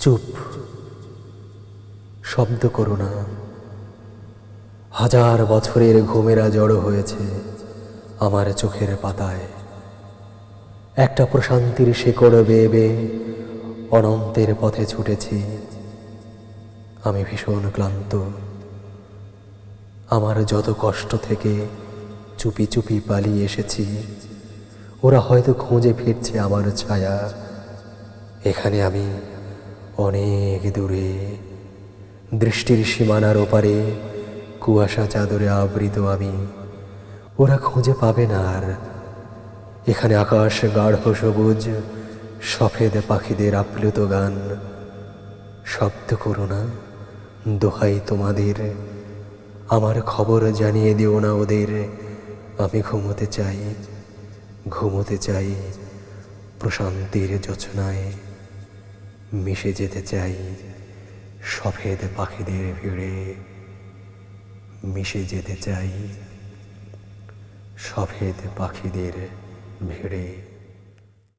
চুপ। শব্দ করো না। হাজার বছরের ঘুমেরা জড়ো হয়েছে আমার চোখের পাতায়। একটা প্রশান্তির শেকড় বেয়ে বেয়ে অনন্তের পথে ছুটেছি। আমি ভীষণ ক্লান্ত। আমার যত কষ্ট থেকে চুপি চুপি পালিয়ে এসেছি, ওরা হয়তো খুঁজে ফিরছে আমার ছায়া। এখানে আমি অনেক দূরে। দৃষ্টির সীমানার ওপারে কুয়াশা চাদরে আবৃত আমি। ওরা খুঁজে পাবে না আর। এখানে আকাশ গাঢ় সবুজ, সফেদ পাখিদের আপ্লুত গান। শব্দ করো না, দোহাই তোমাদের। আমার খবর জানিয়ে দিও না ওদের। আমি ঘুমোতে চাই ঘুমোতে চাই প্রশান্তির যোচনায় মিশে যেতে চাই। সফেদ পাখিদের ভিড়ে মিশে যেতে চাই। সফেদ পাখিদের ভিড়ে